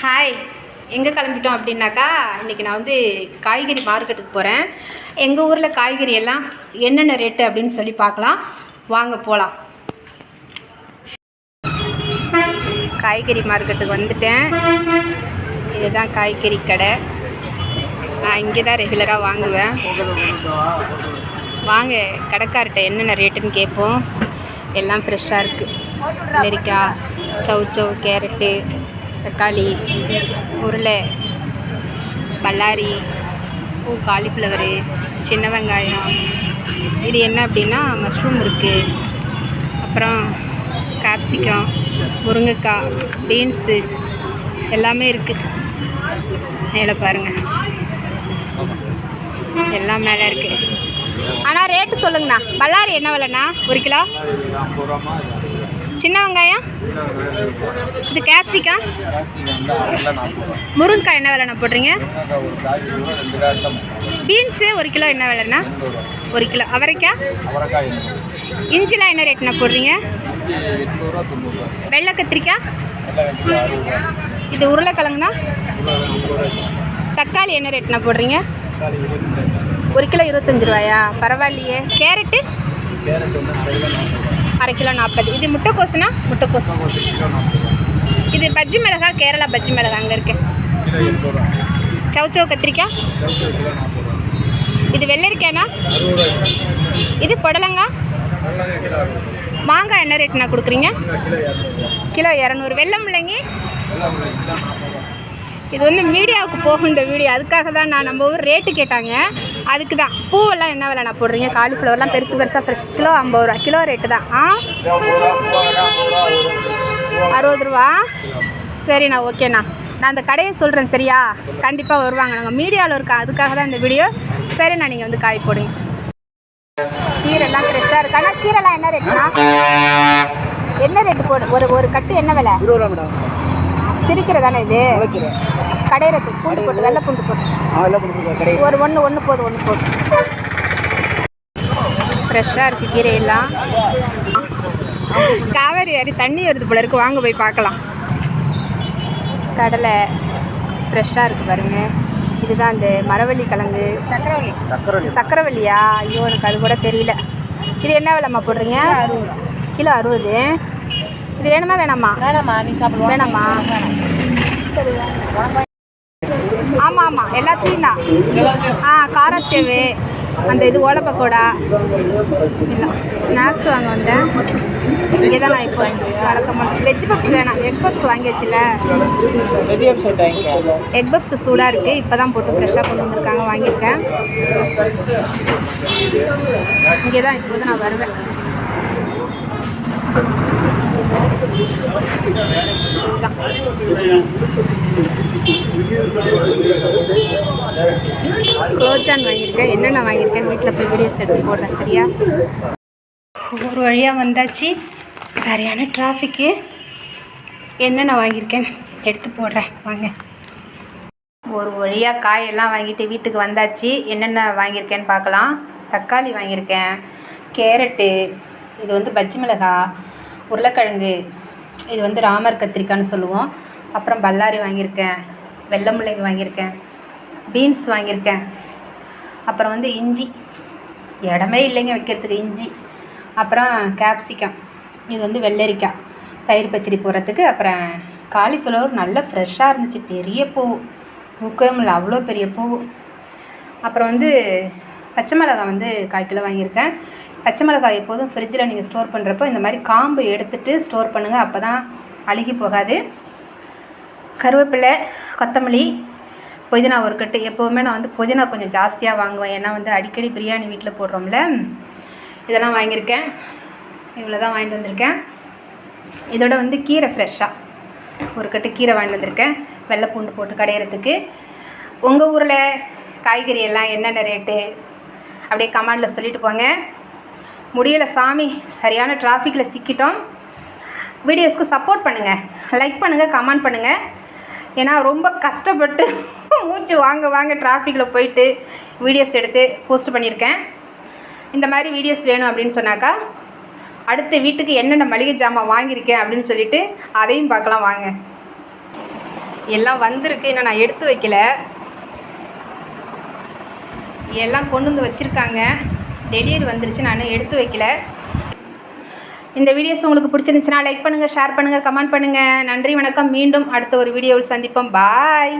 Hi எங்கே கிளம்பிட்டோம் அப்படின்னாக்கா இன்றைக்கி நான் வந்து காய்கறி மார்க்கெட்டுக்கு போகிறேன் எங்கள் ஊரில் காய்கறி எல்லாம் என்னென்ன ரேட்டு அப்படின்னு சொல்லி பார்க்கலாம். வாங்க போகலாம் காய்கறி மார்க்கெட்டுக்கு வந்துட்டேன். இதுதான் காய்கறி கடை. நான் இங்கே தான் ரெகுலராக வாங்குவேன். வாங்க கடைக்கார்ட்ட என்னென்ன ரேட்டுன்னு கேட்போம். எல்லாம் ஃப்ரெஷ்ஷாக இருக்குது நெரிக்காய் சவுச்சவ் கேரட்டு தக்காளி உருளை பல்லாரி பூ காலிஃப்ளவரு சின்ன வெங்காயம். இது என்ன அப்படின்னா மஷ்ரூம் இருக்குது அப்புறம் கேப்சிகம் முருங்கைக்காய் பீன்ஸு எல்லாமே இருக்குது மேலே பாருங்கள் எல்லாம் மேலே இருக்குது ஆனால் ரேட்டு சொல்லுங்கண்ணா. பல்லாரி என்ன விலைண்ணா? ஒரு கிலோ? சின்ன வெங்காயம்? இது கேப்சிகம் முருங்கைக்காய் என்ன விலைண்ணா போடுறீங்க? பீன்ஸு ஒரு கிலோ என்ன விலைண்ணா? ஒரு கிலோ. அவரைக்காய் இஞ்சிலாம் என்ன ரேட்ண்ணா போடுறீங்க? வெள்ளை கத்திரிக்காய் இது உருளைக்கிழங்குண்ணா? தக்காளி என்ன ரேட்ண்ணா போடுறீங்க? ஒரு கிலோ இருபத்தஞ்சி ரூபாயா? பரவாயில்லையே. கேரட்டு? அரை கிலோ நாற்பது. இது முட்டைக்கோசுனா முட்டைக்கோசு. இது பஜ்ஜி மிளகா கேரளா பஜ்ஜி மிளகா அங்கே இருக்கு. சவுச்சவ் கத்திரிக்காய். இது வெள்ளரிக்காய்ண்ணா இது புடலங்காய் மாங்காய் என்ன ரேட்னா கொடுக்குறீங்க? கிலோ இரநூறு. வெள்ளை முள்ளங்கி? இது வந்து மீடியாவுக்கு போகும் இந்த வீடியோ. அதுக்காக தான் நான் நம்ம ஊர் ரேட்டு கேட்டாங்க. அதுக்கு தான். பூவெல்லாம் என்ன விலை நான் போடுறீங்க? காலிஃப்ளவர்லாம் பெருசு பெருசாக ஃப்ரெஷ் கிலோ ஐம்பது ரூபா. கிலோ ரேட்டு தான். ஆ? அறுபது ரூபா? சரிண்ணா ஓகேண்ணா. நான் அந்த கடையை சொல்கிறேன் சரியா? கண்டிப்பாக வருவாங்க. நாங்கள் மீடியாவில் இருக்கோம். அதுக்காக தான் இந்த வீடியோ. சரிண்ணா நீங்கள் வந்து காய் போடுங்க. கீரைலாம் ஃப்ரெஷ்ஷாக இருக்கு. ஆனால் கீரைலாம் என்ன ரேட்டுண்ணா என்ன ரேட்டு போடு? ஒரு ஒரு கட்டு என்ன விலை? இருபது ரூபா மேடம். சிரிக்கிற தானே இது கடையிறது பூண்டு போட்டு வெள்ளை பூண்டு போட்டு. ஒரு ஒன்று ஒன்று போதும் ஒன்று போதும். ஃப்ரெஷ்ஷாக இருக்குது கீரையெல்லாம். காவேரி அரி தண்ணி வருது போல இருக்கு. வாங்க போய் பார்க்கலாம். கடலை ஃப்ரெஷ்ஷாக இருக்குது பாருங்க. இதுதான் அந்த மரவள்ளி கிழங்கு. சக்கரவள்ளி. சக்கரை சக்கரவள்ளியா? ஐயோ எனக்கு அது கூட தெரியல. இது என்ன விலைம்மா போடுறீங்க? கிலோ அறுபது. இது வேணுமா வேணாமா? வேணாம்மா நீ சாப்பிடுவா. வேணாமா. ஆமாம் ஆமாம் எல்லாத்துலேயும் தான். ஆ காராச்சேவு அந்த இது ஓலை பக்கோடா. இல்லை ஸ்நாக்ஸ் வாங்க வந்தேன். இங்கே தான் நான் இப்போ வழக்கமாக வெஜ் பப்ஸ் வேணாம். எக் பப்ஸ் வாங்கியாச்சுல எக் பப்ஸ் சூடாக இருக்குது இப்போ தான் போட்டு ஃப்ரெஷ்ஷாக கொண்டு வந்திருக்காங்க. வாங்கியிருக்கேன். இங்கே தான் இப்போது நான் வருவேன். குலோப்ஜான் வாங்கியிருக்கேன் என்னென்ன வாங்கியிருக்கேன்னு வீட்டில் போய் வீடியோஸ் எடுத்து போடுறேன் சரியா? ஒரு வழியாக வந்தாச்சு. சரியான டிராஃபிக்கு என்னென்ன வாங்கியிருக்கேன் எடுத்து போடுறேன் வாங்க. ஒரு வழியாக காயெல்லாம் வாங்கிட்டு வீட்டுக்கு வந்தாச்சு. என்னென்ன வாங்கியிருக்கேன்னு பார்க்கலாம். தக்காளி வாங்கியிருக்கேன் கேரட்டு இது வந்து பச்சை மிளகாய் உருளைக்கிழங்கு இது வந்து ராமர் கத்திரிக்காய்னு சொல்லுவோம். அப்புறம் பல்லாரி வாங்கியிருக்கேன் வெள்ளை முள்ளங்கி வாங்கியிருக்கேன் பீன்ஸ் வாங்கியிருக்கேன். அப்புறம் வந்து இஞ்சி. இடமே இல்லைங்க வைக்கிறதுக்கு இஞ்சி. அப்புறம் கேப்சிகம் இது வந்து வெள்ளரிக்காய். தயிர் பச்சடி போடுறதுக்கு அப்புறம் காலிஃப்ளவர் நல்லா ஃப்ரெஷ்ஷாக இருந்துச்சு. பெரிய பூ. பூக்கவே இல்லை அவ்வளோ பெரிய பூ. அப்புறம் வந்து பச்சை மிளகாய் வந்து கால் கிலோ வாங்கியிருக்கேன். பச்சை மிளகாய் எப்போதும் ஃப்ரிட்ஜில் நீங்கள் ஸ்டோர் பண்ணுறப்போ இந்த மாதிரி காம்பு எடுத்துகிட்டு ஸ்டோர் பண்ணுங்கள் அப்போ தான் அழுகி போகாது. கருவேப்பிலை கொத்தமல்லி புதினா ஒரு கட்டு. எப்போவுமே நான் வந்து புதினா கொஞ்சம் ஜாஸ்தியாக வாங்குவேன். ஏன்னா வந்து அடிக்கடி பிரியாணி வீட்டில் போடுறோம்ல. இதெல்லாம் வாங்கியிருக்கேன். இவ்வளோ தான் வாங்கிட்டு வந்திருக்கேன். இதோட வந்து கீரை ஃப்ரெஷ்ஷாக ஒரு கட்டு கீரை வாங்கிட்டு வந்திருக்கேன். வெள்ளை பூண்டு போட்டு கடையிறதுக்கு. உங்கள் ஊரில் காய்கறி எல்லாம் என்னென்ன ரேட்டு அப்படியே கமெண்டில் சொல்லிட்டு போங்க. முடியலை சாமி சரியான டிராஃபிக்கில் சிக்கிட்டோம். வீடியோஸ்க்கு சப்போர்ட் பண்ணுங்கள் லைக் பண்ணுங்கள் கமெண்ட் பண்ணுங்கள் ஏன்னா ரொம்ப கஷ்டப்பட்டு மூச்சு வாங்க வாங்க டிராஃபிக்கில் போயிட்டு வீடியோஸ் எடுத்து போஸ்ட் பண்ணியிருக்கேன். இந்த மாதிரி வீடியோஸ் வேணும் அப்படின்னு சொன்னாக்கா அடுத்த வீட்டுக்கு என்னென்ன மளிகை ஜாமான் வாங்கியிருக்கேன் அப்படின்னு சொல்லிட்டு அதையும் பார்க்கலாம் வாங்க. எல்லாம் வந்திருக்கு இன்னும் நான் எடுத்து வைக்கல. எல்லாம் கொண்டு வந்து வச்சுருக்காங்க. டெலிவரி வந்துருச்சு நான் எடுத்து வைக்கல. இந்த வீடியோஸ் உங்களுக்கு பிடிச்சிருந்துச்சுன்னா லைக் பண்ணுங்கள் ஷேர் பண்ணுங்கள் கமெண்ட் பண்ணுங்கள் நன்றி வணக்கம். மீண்டும் அடுத்த ஒரு வீடியோவில் சந்திப்போம். பாய்